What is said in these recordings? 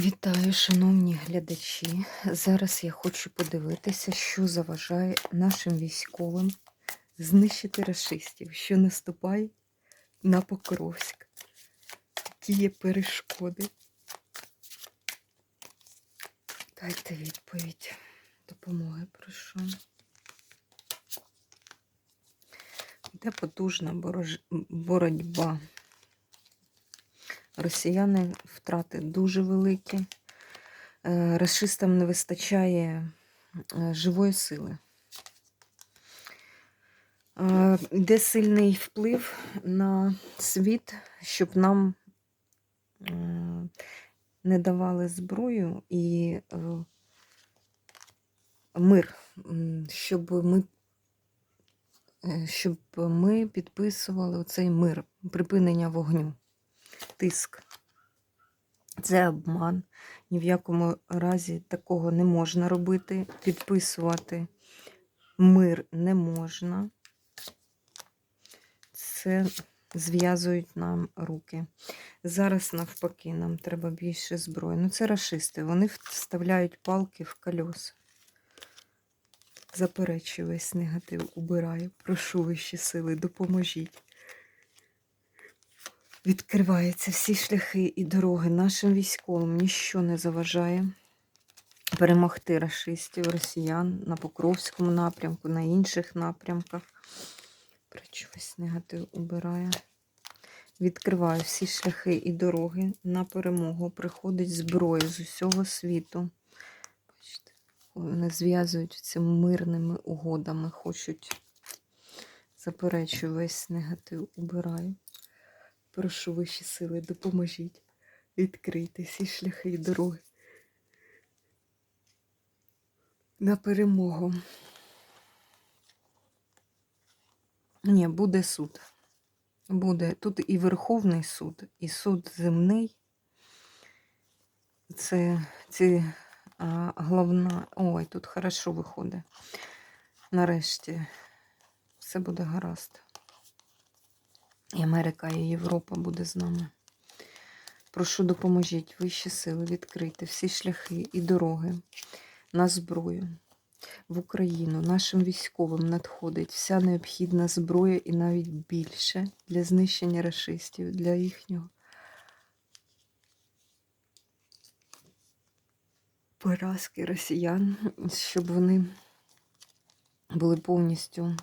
Вітаю, шановні глядачі. Зараз я хочу подивитися, що заважає нашим військовим знищити расистів, що наступає на Покровськ. Які є перешкоди. Дайте відповідь. Допомоги прошу. Йде потужна боротьба. Росіяни втрати дуже великі. Е, Расистам не вистачає е, живої сили. Е, Йде сильний вплив на світ, щоб нам не давали зброю і мир, щоб ми, щоб ми підписували оцей мир, припинення вогню тиск. Це обман. Ні в якому разі такого не можна робити. Підписувати мир не можна. Це зв'язують нам руки. Зараз, навпаки, нам треба більше зброї. Ну, це расисти. Вони вставляють палки в кольоса. Заперечую весь негатив, убираю. Прошу вищі сили, допоможіть. Відкриваються всі шляхи і дороги нашим військовим ніщо не заважає перемогти рашистів, росіян на Покровському напрямку, на інших напрямках. Причу весь негатив убирає. Відкриваю всі шляхи і дороги на перемогу. Приходить зброя з усього світу. Бачите, вони зв'язують цими мирними угодами, хочуть заперечую весь негатив, убираю. Прошу вищі сили, допоможіть відкрити всі шляхи і дороги на перемогу. Ні, буде суд. Буде тут і Верховний суд, і суд земний. Це ці а, головна. Ой, тут хорошо виходить. Нарешті все буде гаразд. І Америка, і Європа буде з нами. Прошу, допоможіть вищі сили відкрити всі шляхи і дороги на зброю. В Україну нашим військовим надходить вся необхідна зброя і навіть більше для знищення расистів, для їхнього поразки росіян, щоб вони були повністю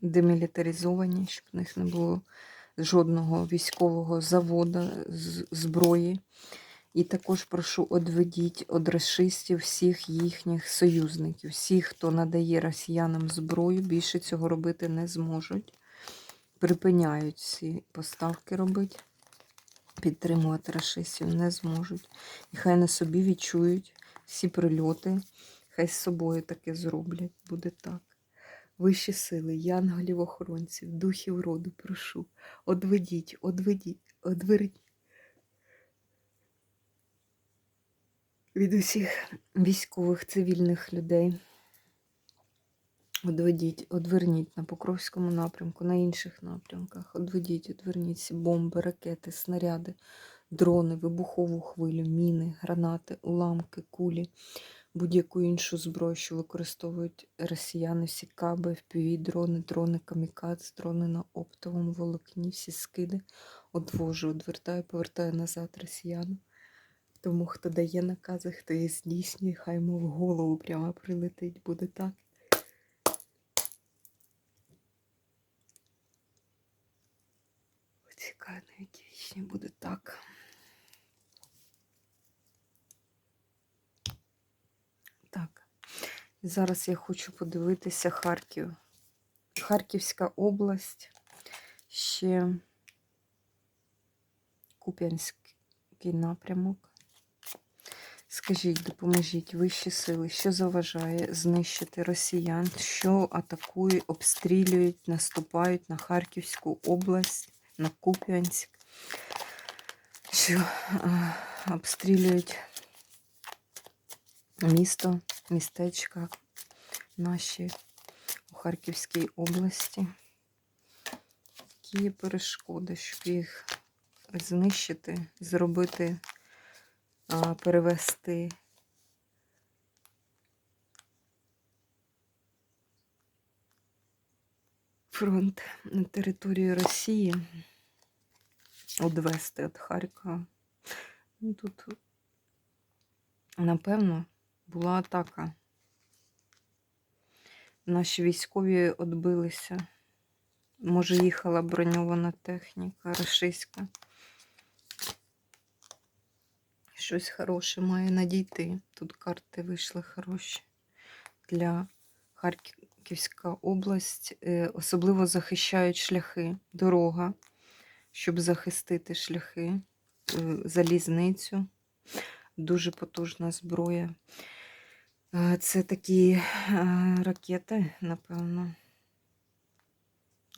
демілітаризовані, щоб в них не було жодного військового заводу зброї. І також прошу одведіть од расистів всіх їхніх союзників. Всі, хто надає росіянам зброю, більше цього робити не зможуть. Припиняють ці поставки робити, підтримувати расистів не зможуть. І хай на собі відчують всі прильоти, хай з собою таке зроблять. Буде так. Вищі сили, янголів охоронців, духів роду, прошу, одведіть, одведіть, одверніть. від усіх військових цивільних людей. Одведіть, одверніть на Покровському напрямку, на інших напрямках. Одведіть, одверніть бомби, ракети, снаряди, дрони, вибухову хвилю, міни, гранати, уламки, кулі, будь-яку іншу зброю, що використовують росіяни, всі каби, FPV, дрони, дрони, камікадз, дрони на оптовому волокні, всі скиди. Одвожу, одвертаю, повертаю назад росіянам. Тому хто дає накази, хто їх здійснює, хай йому в голову прямо прилетить, буде так. Цікаво, навіть буде так. Так. Зараз я хочу подивитися Харків. Харківська область, ще Куп'янський напрямок. Скажіть, допоможіть вищі сили, що заважає знищити росіян, що атакують, обстрілюють, наступають на Харківську область, на Куп'янськ, що а, обстрілюють місто, містечка наші у Харківській області. Які перешкоди, щоб їх знищити, зробити перевести. Фронт на території Росії одвести від Харкова. Ну, Тут, напевно, була атака. Наші військові відбилися. Може, їхала броньована техніка рашистська. Щось хороше має надійти. Тут карти вийшли хороші для Харківська область. Е, Особливо захищають шляхи, дорога, щоб захистити шляхи, е, залізницю. Дуже потужна зброя. Це такі е, ракети, напевно,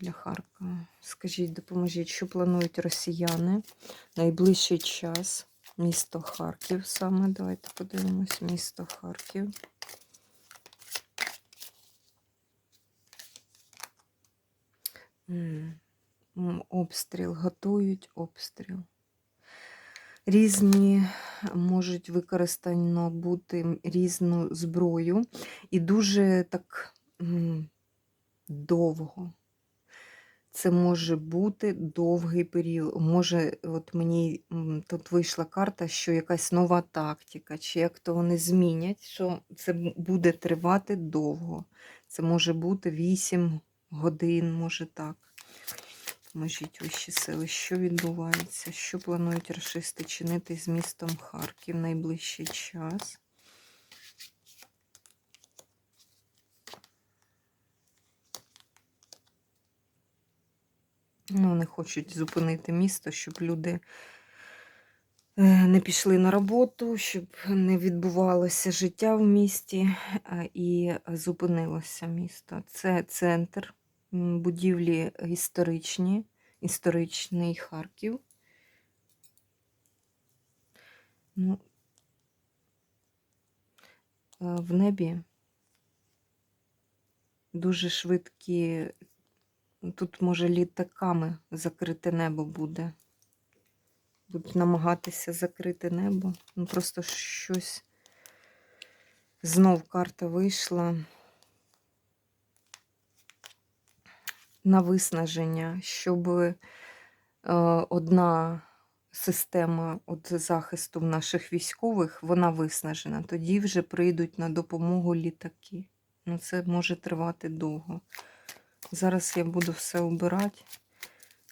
для Харкова. Скажіть, допоможіть, що планують росіяни найближчий час. Місто Харків саме. Давайте подивимось. Місто Харків. Обстріл, готують обстріл. Різні можуть використано бути різну зброю і дуже так довго. Це може бути довгий період. Може, от мені тут вийшла карта, що якась нова тактика, чи як то вони змінять, що це буде тривати довго. Це може бути 8 годин, може так. Поможіть вищі сили, що відбувається, що планують рашисти чинити з містом Харків найближчий час. Ну, вони хочуть зупинити місто, щоб люди е, не пішли на роботу, щоб не відбувалося життя в місті е, і зупинилося місто. Це центр будівлі історичні, історичний Харків. Ну, е, в небі дуже швидкі Тут, може, літаками закрите небо буде. Будуть намагатися закрити небо. Ну, просто щось. Знов карта вийшла на виснаження, щоб е, одна система от захисту наших військових, вона виснажена. Тоді вже прийдуть на допомогу літаки. Ну, це може тривати довго. Зараз я буду все обирати.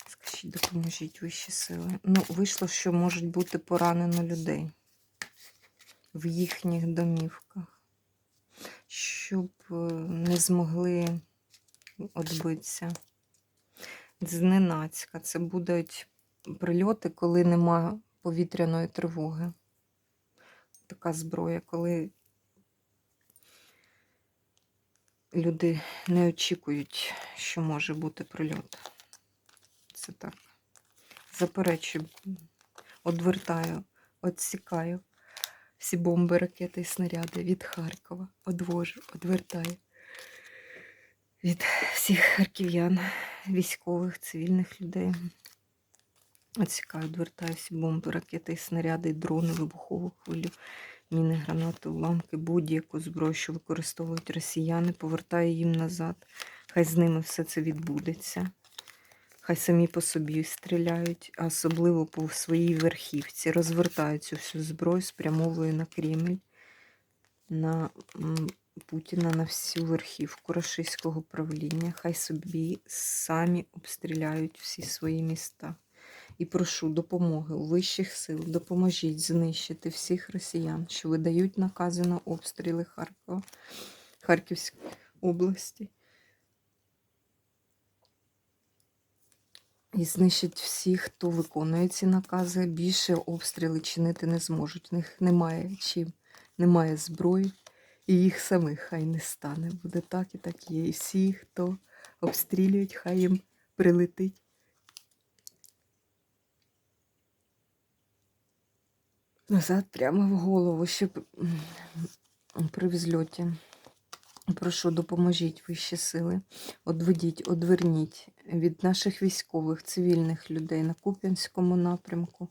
Скажіть, допоможіть вищі сили. Ну, вийшло, що можуть бути поранено людей в їхніх домівках, щоб е, не змогли відбитися. Зненацька. Це будуть прильоти, коли нема повітряної тривоги. Така зброя, коли люди не очікують, що може бути прильот. Це так. Заперечую, одвертаю, відсікаю всі бомби, ракети і снаряди від Харкова. Одвожу, одвертаю від всіх харків'ян, військових, цивільних людей. Відсікаю, відвертаю всі бомби, ракети снаряди, дрони, вибухову хвилю міни, гранати, уламки, будь-яку зброю, що використовують росіяни, повертаю їм назад. Хай з ними все це відбудеться. Хай самі по собі стріляють, а особливо по своїй верхівці. Розвертають цю всю зброю, спрямовую на Кремль, на Путіна, на всю верхівку рашистського правління. Хай собі самі обстріляють всі свої міста. І прошу допомоги у вищих сил, допоможіть знищити всіх росіян, що видають накази на обстріли Харкова, Харківської області. І знищить всіх, хто виконує ці накази. Більше обстріли чинити не зможуть. В них немає чим, немає зброї, і їх самих хай не стане. Буде так і так є. І всі, хто обстрілюють, хай їм прилетить. Назад прямо в голову, щоб при взльоті. Прошу, допоможіть вищі сили. Одведіть, одверніть від наших військових, цивільних людей на Куп'янському напрямку.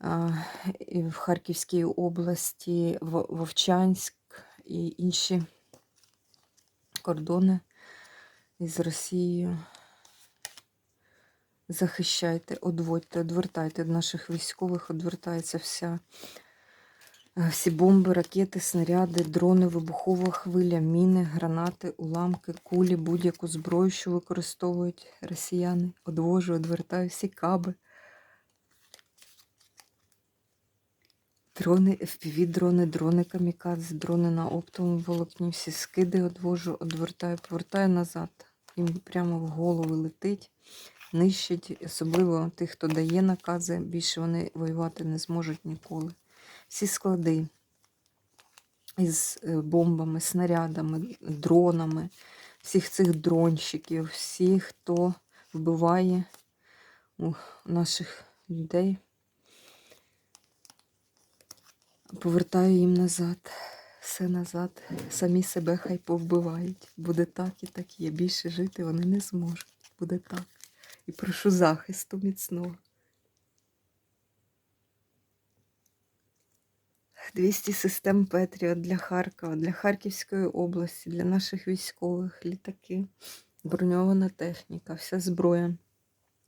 в Харківській області, В- Вовчанськ і інші кордони із Росією. Захищайте, одводьте, одвертайте від наших військових, одвертається вся, всі бомби, ракети, снаряди, дрони, вибухова хвиля, міни, гранати, уламки, кулі, будь-яку зброю, що використовують росіяни. Одвожу, одвертаю всі каби. Дрони, FPV, дрони, камікадзе, дрони на оптовому волокні, всі скиди одвожу, одвертаю, повертаю назад. Їм прямо в голови летить, нищить, особливо тих, хто дає накази, більше вони воювати не зможуть ніколи. Всі склади із е, бомбами, снарядами, дронами, всіх цих дронщиків, всіх, хто вбиває у наших людей. Повертаю їм назад, все назад, самі себе хай повбивають. Буде так і так є. Більше жити вони не зможуть. Буде так. І прошу захисту міцного. 200 систем Петріот для Харкова, для Харківської області, для наших військових, літаки, броньована техніка, вся зброя,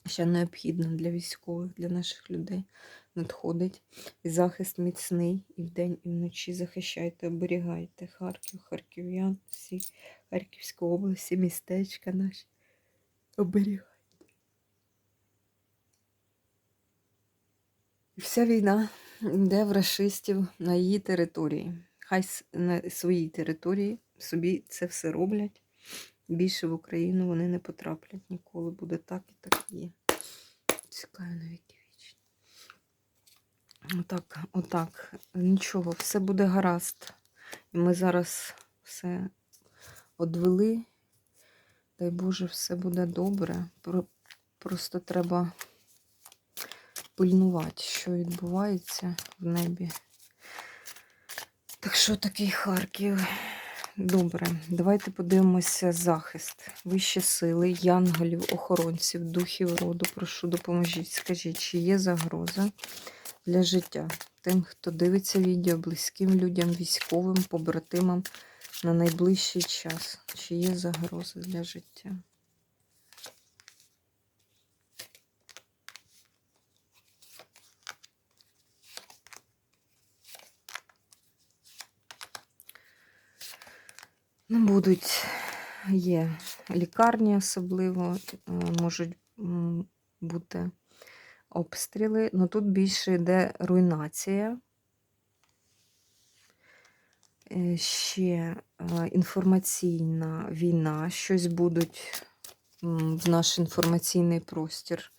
що необхідна для військових, для наших людей надходить. І захист міцний і вдень, і вночі захищайте, оберігайте Харків, харків'ян, всі Харківську область, всі містечка наші. Оберігайте. Вся війна йде в расистів на її території. Хай на своїй території собі це все роблять. Більше в Україну вони не потраплять ніколи. Буде так і так є. Чекаю на віки вічні. Отак, отак. Нічого, все буде гаразд. І ми зараз все одвели. Дай Боже, все буде добре. Просто треба пильнувати, що відбувається в небі. Так що такий Харків? Добре, давайте подивимося захист. Вищі сили, янголів, охоронців, духів роду. Прошу, допоможіть. Скажіть, чи є загроза для життя тим, хто дивиться відео, близьким людям, військовим, побратимам на найближчий час? Чи є загроза для життя? Будуть, є лікарні особливо, е, можуть бути обстріли. Ну тут більше йде руйнація. Е, Ще е, інформаційна війна, щось будуть в наш інформаційний простір.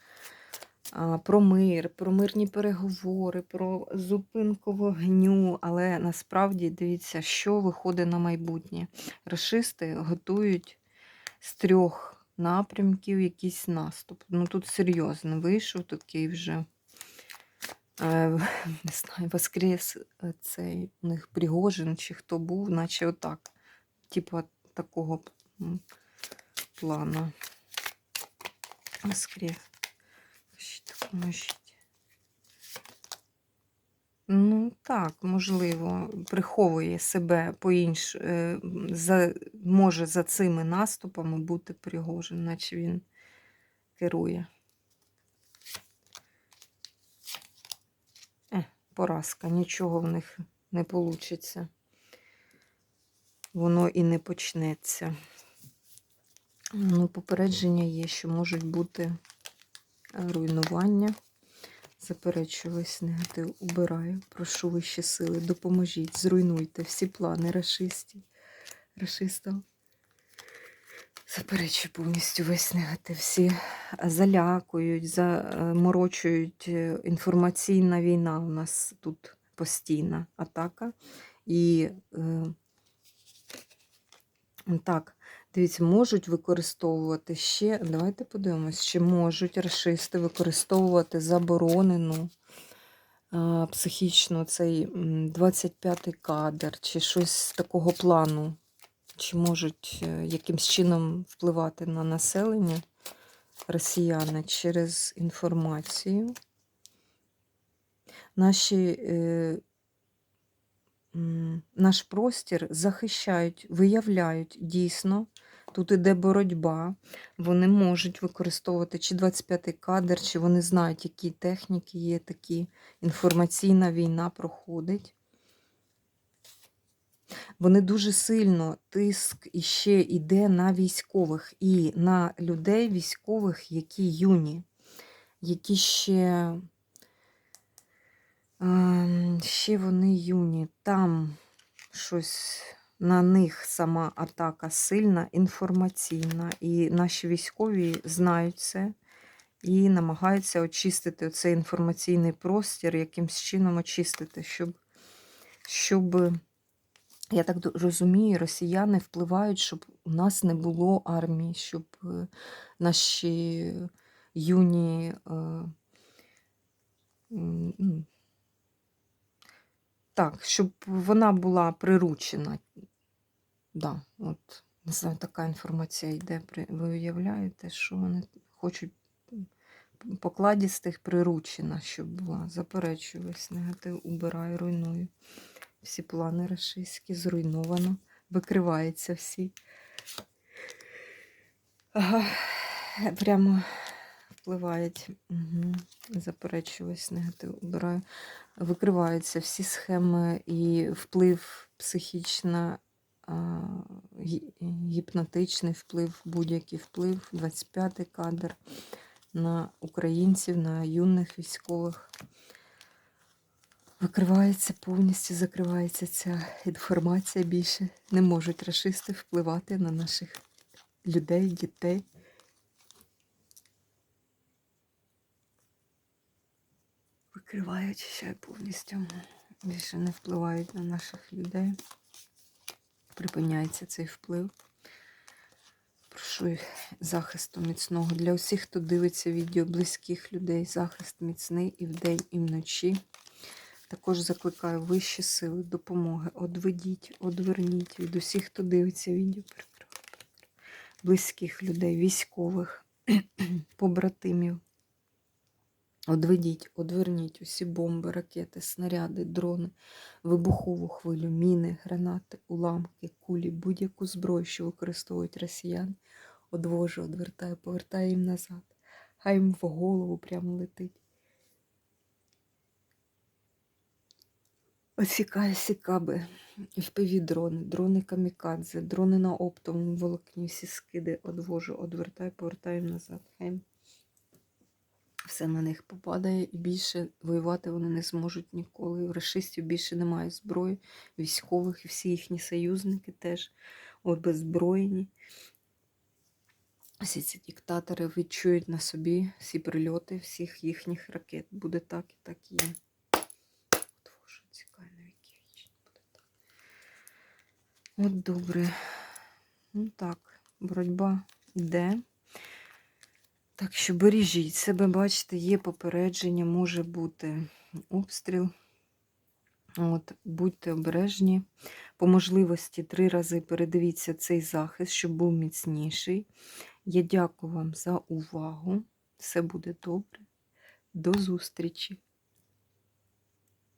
Про мир, про мирні переговори, про зупинку вогню. Але насправді дивіться, що виходить на майбутнє. Рашисти готують з трьох напрямків якийсь наступ. Ну тут серйозно вийшов такий вже. е, Не знаю, воскрес е, цей у них Пригожин чи хто був, наче отак. Типу такого плану. Воскрес. Поможіть. Ну, так, можливо, приховує себе по інш... е, за... може за цими наступами бути Пригожин, наче він керує. Е, поразка, нічого в них не вийде. Воно і не почнеться. Ну, попередження є, що можуть бути руйнування. Заперечую весь негатив, убираю. Прошу вищі сили, допоможіть, зруйнуйте всі плани рашистів, рашистам. Заперечую повністю весь негатив. Всі залякують, заморочують. е, Інформаційна війна у нас тут постійна атака. І е, так, дивіться, можуть використовувати ще. Давайте подивимось, чи можуть расисти використовувати заборонену а, психічно цей 25-й кадр, чи щось з такого плану, чи можуть е, якимсь чином впливати на населення росіяни через інформацію. Наші, е, наш простір захищають, виявляють дійсно. Тут іде боротьба. Вони можуть використовувати чи 25-й кадр, чи вони знають, які техніки є такі. Інформаційна війна проходить. Вони дуже сильно тиск іще йде на військових і на людей військових, які юні, які ще, ем, ще вони юні. Там щось на них сама атака сильна, інформаційна. І наші військові знають це і намагаються очистити цей інформаційний простір, якимсь чином очистити, щоб, щоб я так розумію, росіяни впливають, щоб у нас не було армії, щоб е, наші юні. е, Так, щоб вона була приручена. Да, от, така інформація йде. Ви уявляєте, що вони хочуть покладістих приручена, щоб була. Заперечую весь негатив, убираю, руйную. Всі плани рашистські зруйновано. Викриваються всі. Ага, прямо впливають. Угу. Заперечую весь негатив, убираю. Викриваються всі схеми і вплив психічна, гіпнотичний вплив, будь-який вплив, 25-й кадр на українців, на юних військових. Викривається повністю, закривається ця інформація більше. Не можуть расисти впливати на наших людей, дітей. Викривають ще повністю. Більше не впливають на наших людей. Припиняється цей вплив. Прошу захисту міцного для усіх, хто дивиться відео близьких людей. Захист міцний і вдень, і вночі. Також закликаю вищі сили, допомоги. Одведіть, одверніть від усіх, хто дивиться відео. Близьких людей, військових, побратимів. Одведіть, одверніть усі бомби, ракети, снаряди, дрони, вибухову хвилю, міни, гранати, уламки, кулі, будь-яку зброю, що використовують росіяни. Одвожу, одвертаю, повертаю їм назад. Хай їм в голову прямо летить. Осікає сікаби, впиві дрони, дрони камікадзе, дрони на оптовому волокні, всі скиди одвожу, одвертаю, повертаю назад. Хай їм все на них попадає і більше воювати вони не зможуть ніколи. У расистів більше немає зброї, військових, і всі їхні союзники теж обезброєні. Всі ці диктатори відчують на собі всі прильоти всіх їхніх ракет. Буде так і так і є. Боже, цікаво, на віки вічно буде так. От добре. Ну так, боротьба йде. Так що бережіть себе, бачите, є попередження, може бути обстріл. От, Будьте обережні. По можливості три рази передивіться цей захист, щоб був міцніший. Я дякую вам за увагу. Все буде добре. До зустрічі!